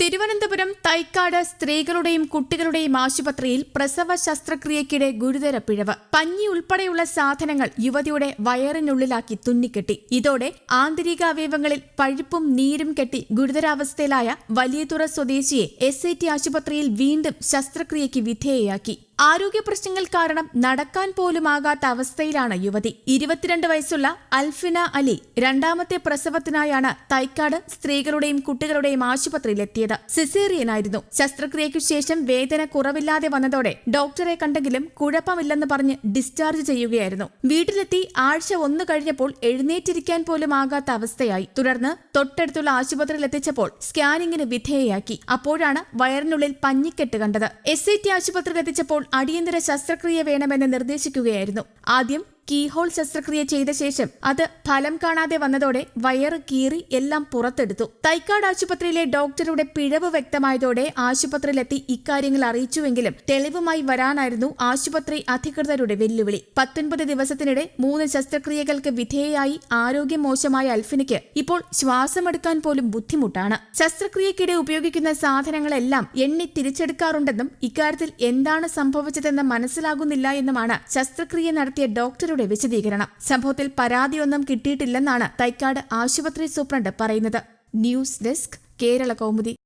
തിരുവനന്തപുരം തൈക്കാട് സ്ത്രീകളുടെയും കുട്ടികളുടെയും ആശുപത്രിയിൽ പ്രസവ ശസ്ത്രക്രിയയ്ക്കിടെ ഗുരുതര പിഴവ്. പഞ്ഞി ഉൾപ്പെടെയുള്ള സാധനങ്ങൾ യുവതിയുടെ വയറിനുള്ളിലാക്കി തുന്നിക്കെട്ടി. ഇതോടെ ആന്തരിക അവയവങ്ങളിൽ പഴുപ്പും നീരും കെട്ടി ഗുരുതരാവസ്ഥയിലായ വലിയതുറ സ്വദേശിയെ എസ് ഐ ടി ആശുപത്രിയിൽ വീണ്ടും ശസ്ത്രക്രിയയ്ക്ക് വിധേയയാക്കി. ആരോഗ്യ പ്രശ്നങ്ങൾ കാരണം നടക്കാൻ പോലുമാകാത്ത അവസ്ഥയിലാണ് യുവതി. ഇരുപത്തിരണ്ട് വയസ്സുള്ള അൽഫിന അലി രണ്ടാമത്തെ പ്രസവത്തിനായാണ് തൈക്കാട് സ്ത്രീകളുടെയും കുട്ടികളുടെയും ആശുപത്രിയിലെത്തിയത്. സിസേറിയനായിരുന്നു. ശസ്ത്രക്രിയയ്ക്കു ശേഷം വേദന കുറവില്ലാതെ വന്നതോടെ ഡോക്ടറെ കണ്ടെങ്കിലും കുഴപ്പമില്ലെന്ന് പറഞ്ഞ് ഡിസ്ചാർജ് ചെയ്യുകയായിരുന്നു. വീട്ടിലെത്തി ആഴ്ച ഒന്ന് കഴിഞ്ഞപ്പോൾ എഴുന്നേറ്റിരിക്കാൻ പോലും ആകാത്ത അവസ്ഥയായി. തുടർന്ന് തൊട്ടടുത്തുള്ള ആശുപത്രിയിൽ എത്തിച്ചപ്പോൾ സ്കാനിങ്ങിന് വിധേയയാക്കി. അപ്പോഴാണ് വയറിനുള്ളിൽ പഞ്ഞിക്കെട്ട് കണ്ടത്. എസ് ഐ ടി ആശുപത്രിയിൽ എത്തിച്ചപ്പോൾ അടിയന്തര ശസ്ത്രക്രിയ വേണമെന്ന് നിർദ്ദേശിക്കുകയായിരുന്നു. ആദ്യം കീഹോൾ ശസ്ത്രക്രിയ ചെയ്ത ശേഷം അത് ഫലം കാണാതെ വന്നതോടെ വയറ് കീറി എല്ലാം പുറത്തെടുത്തു. തൈക്കാട് ആശുപത്രിയിലെ ഡോക്ടറുടെ പിഴവ് വ്യക്തമായതോടെ ആശുപത്രിയിലെത്തി ഇക്കാര്യങ്ങൾ അറിയിച്ചുവെങ്കിലും തെളിവുമായി വരാനായിരുന്നു ആശുപത്രി അധികൃതരുടെ വെല്ലുവിളി. പത്തൊൻപത് ദിവസത്തിനിടെ മൂന്ന് ശസ്ത്രക്രിയകൾക്ക് വിധേയയായി ആരോഗ്യം മോശമായ അൽഫിനിക്ക് ഇപ്പോൾ ശ്വാസമെടുക്കാൻ പോലും ബുദ്ധിമുട്ടാണ്. ശസ്ത്രക്രിയക്കിടെ ഉപയോഗിക്കുന്ന സാധനങ്ങളെല്ലാം എണ്ണി തിരിച്ചെടുക്കാറുണ്ടെന്നും ഇക്കാര്യത്തിൽ എന്താണ് സംഭവിച്ചതെന്ന് മനസ്സിലാകുന്നില്ല എന്നുമാണ് ശസ്ത്രക്രിയ നടത്തിയ ഡോക്ടറുടെ വിശദീകരണം. സംഭവത്തിൽ പരാതിയൊന്നും കിട്ടിയിട്ടില്ലെന്നാണ് തൈക്കാട് ആശുപത്രി സൂപ്രണ്ട് പറയുന്നത്. News desk Kerala Kaumudi.